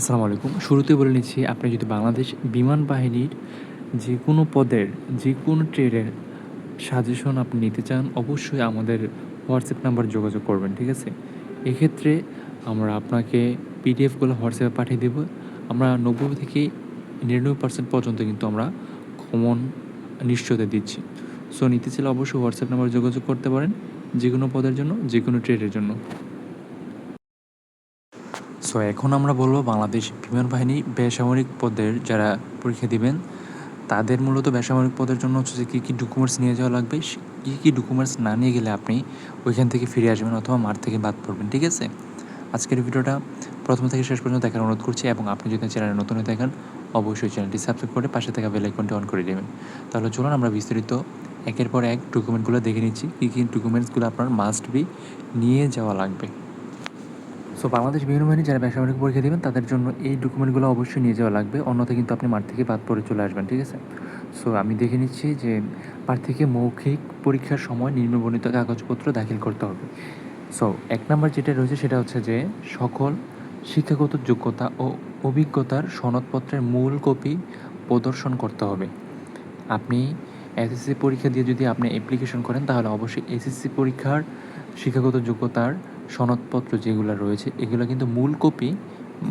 আসসালামু আলাইকুম। শুরুতে বলে নিচ্ছি, আপনি যদি বাংলাদেশ বিমান বাহিনীর যে কোনো পদের যে কোনো ট্রেডের সাজেশন আপনি নিতে চান, অবশ্যই আমাদের হোয়াটসঅ্যাপ নাম্বার যোগাযোগ করবেন, ঠিক আছে? এক্ষেত্রে আমরা আপনাকে পিডিএফগুলো হোয়াটসঅ্যাপে পাঠিয়ে দেব। আমরা নব্বই থেকে নিরানব্বই পার্সেন্ট পর্যন্ত কিন্তু আমরা কমন নিশ্চয়তা দিচ্ছি। সো নিতে চাইলে অবশ্যই হোয়াটসঅ্যাপ নাম্বার যোগাযোগ করতে পারেন যে কোনো পদের জন্য যে কোনো ট্রেডের জন্য। সো এখন আমরা বলব বাংলাদেশ বিমান বাহিনী বেসামরিক পদের যারা পরীক্ষা দিবেন, তাদের মূলত বেসামরিক পদের জন্য হচ্ছে যে কী কী ডকুমেন্টস নিয়ে যাওয়া লাগবে কী কী ডকুমেন্টস না নিয়ে গেলে আপনি ওইখান থেকে ফিরে আসবেন অথবা মাঠ থেকে বাদ পড়বেন, ঠিক আছে? আজকের ভিডিওটা প্রথম থেকে শেষ পর্যন্ত দেখার অনুরোধ করছি এবং আপনি যদি চ্যানেলে নতুন হয়ে থাকেন, অবশ্যই চ্যানেলটি সাবস্ক্রাইব করে পাশে থাকা বেল আইকনটি অন করে দেবেন। তাহলে চলুন আমরা বিস্তারিত একের পর এক ডকুমেন্টগুলো দেখে নিচ্ছি, কী কী ডকুমেন্টসগুলো আপনার মাস্ট বি নিয়ে যাওয়া লাগবে। সো বাংলাদেশ বাহিনী যারা বেসামরিক পরীক্ষা দেবেন, তাদের জন্য এই ডকুমেন্টগুলো অবশ্যই নিয়ে যাওয়া লাগবে। অন্যথায় কিন্তু আপনি মাঠ থেকে বাদ পড়ে চলে আসবেন, ঠিক আছে? সো আমি দেখে নিচ্ছি যে প্রার্থীকে মৌখিক পরীক্ষার সময় নিম্নবর্ণিত কাগজপত্র দাখিল করতে হবে। সো এক নম্বর যেটা রয়েছে সেটা হচ্ছে যে সকল শিক্ষাগত যোগ্যতা ও অভিজ্ঞতার সনদপত্রের মূল কপি প্রদর্শন করতে হবে। আপনি এসএসসি পরীক্ষা দিয়ে যদি আপনি অ্যাপ্লিকেশন করেন, তাহলে অবশ্যই এসএসসি পরীক্ষার শিক্ষাগত যোগ্যতার সনদপত্র যেগুলো রয়েছে, এগুলো কিন্তু মূল কপি,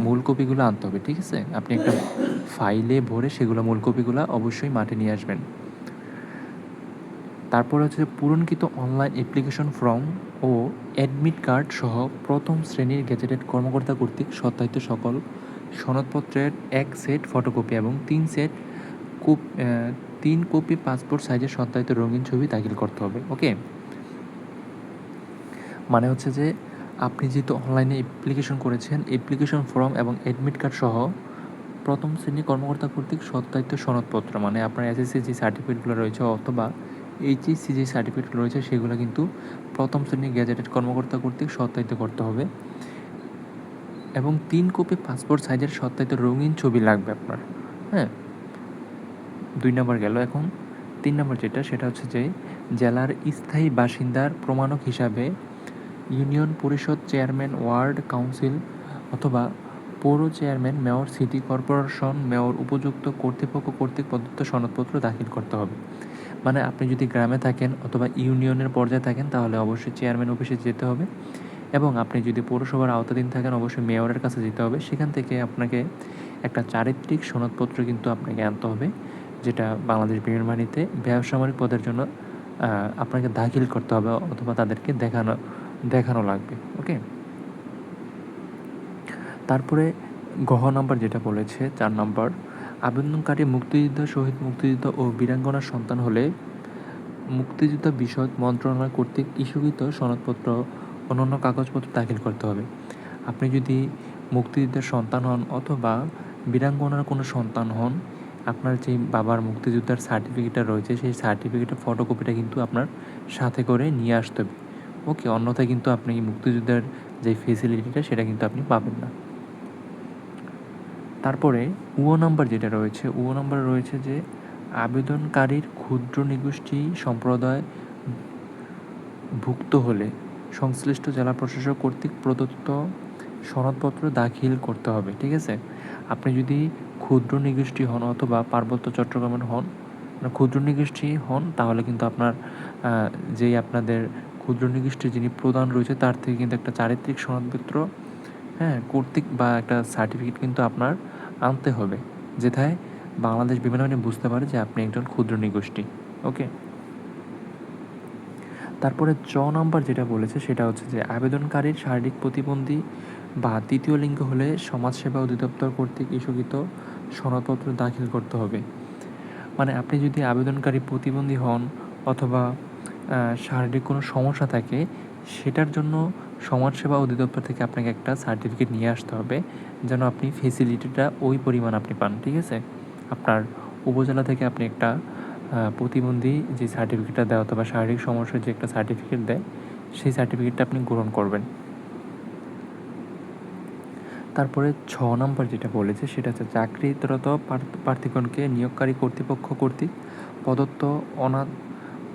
মূল কপিগুলো আনতে হবে, ঠিক আছে? আপনি একটা ফাইলে ভরে সেগুলো মূল কপিগুলো অবশ্যই মাঠে নিয়ে আসবেন। তারপর হচ্ছে পূরণকৃত অনলাইন অ্যাপ্লিকেশন ফর্ম ও অ্যাডমিট কার্ড সহ প্রথম শ্রেণির গেজেটেড কর্মকর্তা কর্তৃক সত্যায়িত সকল সনদপত্রের এক সেট ফটোকপি এবং তিন সেট কুপ তিন কপি পাসপোর্ট সাইজের সত্যায়িত রঙিন ছবি দাখিল করতে হবে, ওকে? মানে হচ্ছে যে আপনি যেহেতু অনলাইনে অ্যাপ্লিকেশন করেছেন অ্যাপ্লিকেশন ফর্ম এবং অ্যাডমিট কার্ড সহ প্রথম শ্রেণি কর্মকর্তা কর্তৃক সত্যায়িত সনদপত্র মানে আপনার এসএসসি যে সার্টিফিকেটগুলো রয়েছে অথবা এইচএসসি যে সার্টিফিকেটগুলো রয়েছে, সেগুলো কিন্তু প্রথম শ্রেণি গ্যাজেটেড কর্মকর্তা কর্তৃক সত্যায়িত করতে হবে। এবং তিন কপি পাসপোর্ট সাইজের সত্যায়িত রঙিন ছবি লাগবে আপনার হ্যাঁ? দুই নম্বর গেল এখন। তিন নম্বর যেটা, সেটা হচ্ছে যে, জেলার স্থায়ী বাসিন্দার প্রমাণক হিসাবে ইউনিয়ন পরিষদ চেয়ারম্যান, ওয়ার্ড কাউন্সিল অথবা পৌর chairman, mayor, city corporation, mayor, উপযুক্ত কর্তৃপক্ষ কর্তৃক প্রদত্ত সনদপত্র দাখিল করতে হবে। মানে আপনি যদি গ্রামে থাকেন অথবা ইউনিয়নের পর্যায়ে থাকেন, তাহলে অবশ্যই চেয়ারম্যান অফিসে যেতে হবে এবং আপনি যদি পৌরসভার আওতাধীন থাকেন, অবশ্যই মেয়রের কাছে যেতে হবে। সেখান থেকে আপনাকে একটা চারিত্রিক সনদপত্র কিন্তু আপনাকে আনতে হবে, যেটা বাংলাদেশ বিমান ব্যবসামরিক পদের জন্য আপনাকে দাখিল করতে হবে অথবা তাদেরকে দেখানো দেখানো লাগবে ওকে তারপরে গহ নাম্বার যেটা বলেছে, চার নাম্বার, আবেদনকারী মুক্তিযোদ্ধা, শহীদ মুক্তিযোদ্ধা ও বীরাঙ্গনার সন্তান হলে মুক্তিযোদ্ধা বিষয়ক মন্ত্রণালয় কর্তৃক ইস্যুকৃত সনদপত্র, অন্যান্য কাগজপত্র দাখিল করতে হবে। আপনি যদি মুক্তিযুদ্ধের সন্তান হন অথবা বীরাঙ্গনার কোনো সন্তান হন, আপনার যে বাবার মুক্তিযোদ্ধার সার্টিফিকেটটা রয়েছে, সেই সার্টিফিকেটের ফটোকপিটা কিন্তু আপনার সাথে করে নিয়ে আসতে হবে। ওকে, অন্যথায় কিন্তু আপনি মুক্তিযোদ্ধার যে ফেসিলিটিটা সেটা কিন্তু আপনি পাবেন না। তারপরে উও নাম্বার যেটা রয়েছে উও নাম্বার রয়েছে যে, আবেদনকারীর ক্ষুদ্র নিগোষ্ঠী সম্প্রদায় ভুক্ত হলে সংশ্লিষ্ট জেলা প্রশাসক কর্তৃক প্রদত্ত সনদপত্র দাখিল করতে হবে, ঠিক আছে? আপনি যদি ক্ষুদ্র নিগোষ্ঠী হন অথবা পার্বত্য চট্টগ্রামের হন মানে ক্ষুদ্র নিগোষ্ঠী হন, তাহলে কিন্তু আপনার যেই আপনাদের ক্ষুদ্র নিগোষ্ঠীর যিনি প্রধান রয়েছে, তার থেকে কিন্তু একটা চারিত্রিক সনদপত্র হ্যাঁ কর্তৃক বা একটা সার্টিফিকেট কিন্তু আপনার আনতে হবে। যেথায় বাংলাদেশ বিমান বাহিনী বুঝতে পারে যে আপনি একজন ক্ষুদ্র নিগোষ্ঠী, ওকে? তারপরে চ নাম্বার যেটা বলেছে, সেটা হচ্ছে যে আবেদনকারীর শারীরিক প্রতিবন্ধী বা তৃতীয় লিঙ্গ হলে সমাজসেবা অধিদপ্তর কর্তৃক ইস্যুকৃত সনদপত্র দাখিল করতে হবে। মানে আপনি যদি আবেদনকারী প্রতিবন্ধী হন অথবা শারীরিক কোনো সমস্যা থাকে, সেটার জন্য সমাজসেবা অধিদপ্তর থেকে আপনাকে একটা সার্টিফিকেট নিয়ে আসতে হবে, যেন আপনি ফেসিলিটিটা ওই পরিমাণ আপনি পান, ঠিক আছে? আপনার উপজেলা থেকে আপনি একটা প্রতিবন্ধী যে সার্টিফিকেটটা দেয় অথবা শারীরিক সমস্যার যে একটা সার্টিফিকেট দেয়, সেই সার্টিফিকেটটা আপনি গ্রহণ করবেন। তারপরে ছ নম্বর যেটা বলেছে, সেটা হচ্ছে চাকরিরত প্রার্থীগণকে নিয়োগকারী কর্তৃপক্ষ কর্তৃক প্রদত্ত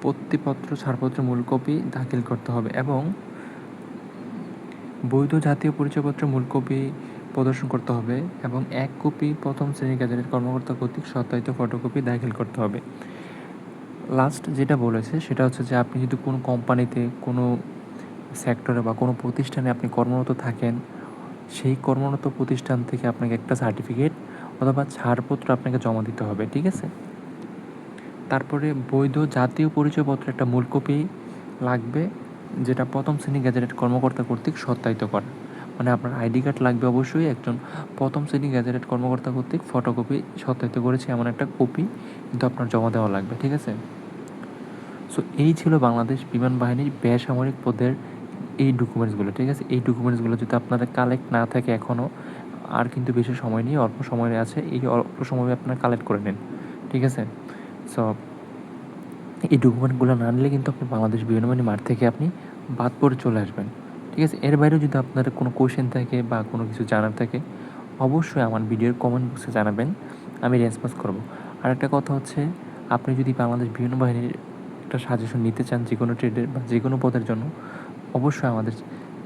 অনাপত্তিপত্র ছাড়পত্রের মূল কপি দাখিল করতে হবে এবং বৈধ জাতীয় পরিচয়পত্রের মূল কপি প্রদর্শন করতে হবে এবং এক কপি প্রথম শ্রেণির গ্যাজেটের কর্মকর্তা কর্তৃক সত্যায়িত ফটোকপি দাখিল করতে হবে। লাস্ট যেটা বলেছে সেটা হচ্ছে যে আপনি যদি কোনো কোম্পানিতে কোনো সেক্টরে বা কোনো প্রতিষ্ঠানে আপনি কর্মরত থাকেন, সেই কর্মরত প্রতিষ্ঠান থেকে আপনাকে একটা সার্টিফিকেট অথবা ছাড়পত্র আপনাকে জমা দিতে হবে, ঠিক আছে? তারপরে বৈধ জাতীয় পরিচয়পত্র একটা মূল কপি লাগবে, যেটা প্রথম শ্রেণি গ্যাজেটেড কর্মকর্তা কর্তৃক সত্যায়িত করা। মানে আপনার আইডি কার্ড লাগবে অবশ্যই, একজন প্রথম শ্রেণি গ্যাজেটেড কর্মকর্তা কর্তৃক ফটোকপি সত্যায়িত করেছে এমন একটা কপি কিন্তু আপনার জমা দেওয়া লাগবে, ঠিক আছে? সো এই ছিল বাংলাদেশ বিমান বাহিনীর বেসামরিক পদের এই ডকুমেন্টসগুলো, ঠিক আছে? এই ডকুমেন্টসগুলো যদি আপনাদের কালেক্ট না থাকে এখনও আর কিন্তু বেশি সময় নেই, অল্প সময় আছে, এই অল্প সময়ে আপনারা কালেক্ট করে নিন, ঠিক আছে? সো এই ডকুমেন্টগুলো না নিলে কিন্তু আপনি বাংলাদেশ বিমান বাহিনী মাঠ থেকে আপনি বাদ পড়ে চলে আসবেন। ঠিক আছে? এর বাইরেও যদি আপনার কোনো কোয়েশ্চেন থাকে বা কোনো কিছু জানার থাকে, অবশ্যই আমার ভিডিওর কমেন্ট বক্সে জানাবেন। আমি রেসপন্স করব। আর একটা কথা হচ্ছে, আপনি যদি বাংলাদেশ বিমান বাহিনীর একটা সাজেশন নিতে চান যে কোনো ট্রেডের বা যে কোনো পদের জন্য, অবশ্যই আমাদের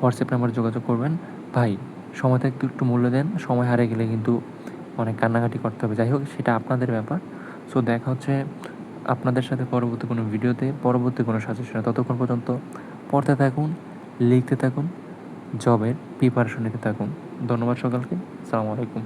হোয়াটসঅ্যাপ নাম্বারে যোগাযোগ করবেন। ভাই সময় থাকতে একটু মূল্য দেন। সময় হারিয়ে গেলে কিন্তু অনেক কান্নাকাটি করতে হবে। যাই হোক, সেটা আপনাদের ব্যাপার। সো দেখা হচ্ছে আপনাদের সাথে পরবর্তী কোনো ভিডিওতে, পরবর্তী কোনো সাজেশনে ততক্ষণ পর্যন্ত পড়তে থাকুন, লিখতে থাকুন জবের প্রিপারেশন নিতে থাকুন। ধন্যবাদ সকালকে। সালামু আলাইকুম।